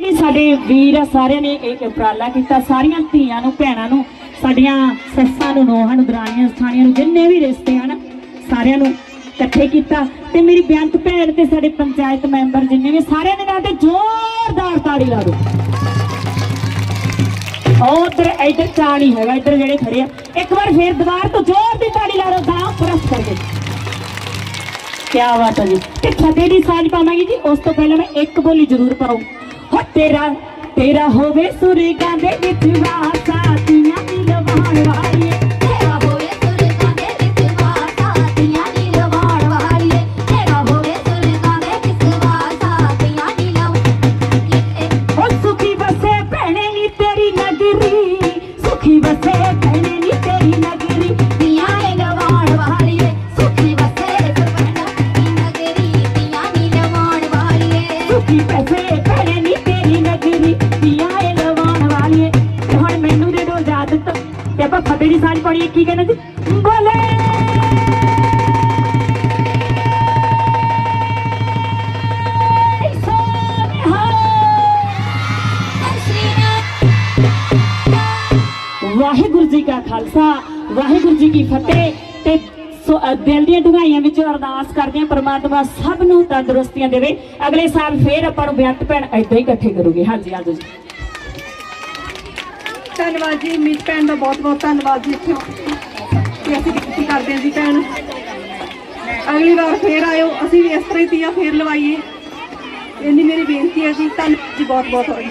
ਇਹ ਸਾਡੇ ਵੀਰ ਆ, ਸਾਰਿਆਂ ਨੇ ਇੱਕ ਉਪਰਾਲਾ ਕੀਤਾ। ਸਾਰੀਆਂ ਧੀਆਂ ਨੂੰ ਭੈਣਾਂ ਨੂੰ ਸਾਡੀਆਂ ਸੱਸਾਂ ਨੂੰ ਨੋਹਾਂ ਨੂੰ ਦਰਾਣੀਆਂ ਸਥਾਨੀਆਂ ਨੂੰ ਜਿੰਨੇ ਵੀ ਰਿਸ਼ਤੇ ਹਨ ਸਾਰਿਆਂ ਨੂੰ ਇਕੱਠੇ ਕੀਤਾ। ਤੇ ਮੇਰੀ ਬੇਅੰਤ ਭੈਣ ਤੇ ਸਾਡੇ ਪੰਚਾਇਤ ਮੈਂਬਰ ਜਿੰਨੇ ਵੀ ਸਾਰਿਆਂ ਦੇ ਨਾਲ ਤੇ ਜ਼ੋਰਦਾਰ ਤਾੜੀ ਲਾ ਦਿਓ। ਉਧਰ ਇੱਧਰ ਚਾਲੀ ਹੈਗਾ ਇੱਧਰ ਜਿਹੜੇ ਖੜੇ ਆ ਇੱਕ ਵਾਰ ਫੇਰ ਦੀਵਾਰ ਤੋਂ ਜ਼ੋਰ ਦੀ ਤਾੜੀ ਲਾ ਦਿਓ ਗਾਂ ਪ੍ਰਸ ਕਰਕੇ। ਕੀ ਬਾਤ ਹੈ ਜੀ। ਤੇ ਫਤਿਹ ਦੀ ਸਾਂਝ ਪਾਵਾਂਗੀ ਜੀ, ਉਸ ਤੋਂ ਪਹਿਲਾਂ ਮੈਂ ਇੱਕ ਬੋਲੀ ਜ਼ਰੂਰ ਪਾਉ ਹੋ ਤੇਰਾ ਤੇਰਾ ਹੋਵੇ ਸੁਰਗਾਂ ਦੇ ਵਿੱਚ ਵਾਸਾ ਤੀਆਂ ਦੀ ਲਵਾਣ ਵਾਲੀਏ ਤੇ ਆਪਾਂ ਫਤਿਹ ਦੀ ਸਾਂਝ ਪਾਉਣੀ ਕੀ ਕਹਿੰਦੇ ਜੀ ਬੋਲੇ! ਵਾਹਿਗੁਰੂ ਜੀ ਕਾ ਖਾਲਸਾ, ਵਾਹਿਗੁਰੂ ਜੀ ਕੀ ਫਤਿਹ। ਤੇ ਸੋ ਦਿਲ ਦੀਆਂ ਡੁੰਗਾਈਆਂ ਵਿੱਚ ਅਰਦਾਸ ਕਰਦੇ ਹਾਂ, ਪ੍ਰਮਾਤਮਾ ਸਭ ਨੂੰ ਤੰਦਰੁਸਤੀਆਂ ਦੇਵੇ। ਅਗਲੇ ਸਾਲ ਫੇਰ ਆਪਾਂ ਨੂੰ ਬੇਅੰਤ ਭੈਣ ਏਦਾਂ ਹੀ ਇਕੱਠੇ ਕਰੂਗੇ। ਹਾਂਜੀ, ਆਜੋ ਜੀ। ਧੰਨਵਾਦ ਜੀ ਮੀਤ ਭੈਣ ਦਾ ਬਹੁਤ ਬਹੁਤ ਧੰਨਵਾਦ ਜੀ ਇੱਥੇ। ਤੇ ਅਸੀਂ ਬੇਨਤੀ ਕਰਦੇ ਹਾਂ ਜੀ ਭੈਣ। ਅਗਲੀ ਵਾਰ ਫੇਰ ਆਇਓ, ਅਸੀਂ ਵੀ ਇਸ ਤਰ੍ਹਾਂ ਹੀ ਤੀਆਂ ਫੇਰ ਲਵਾਈਏ। ਇੰਨੀ ਮੇਰੀ ਬੇਨਤੀ ਹੈ ਜੀ, ਧੰਨਵਾਦ ਜੀ, ਬਹੁਤ ਬਹੁਤ। ਹੋਈ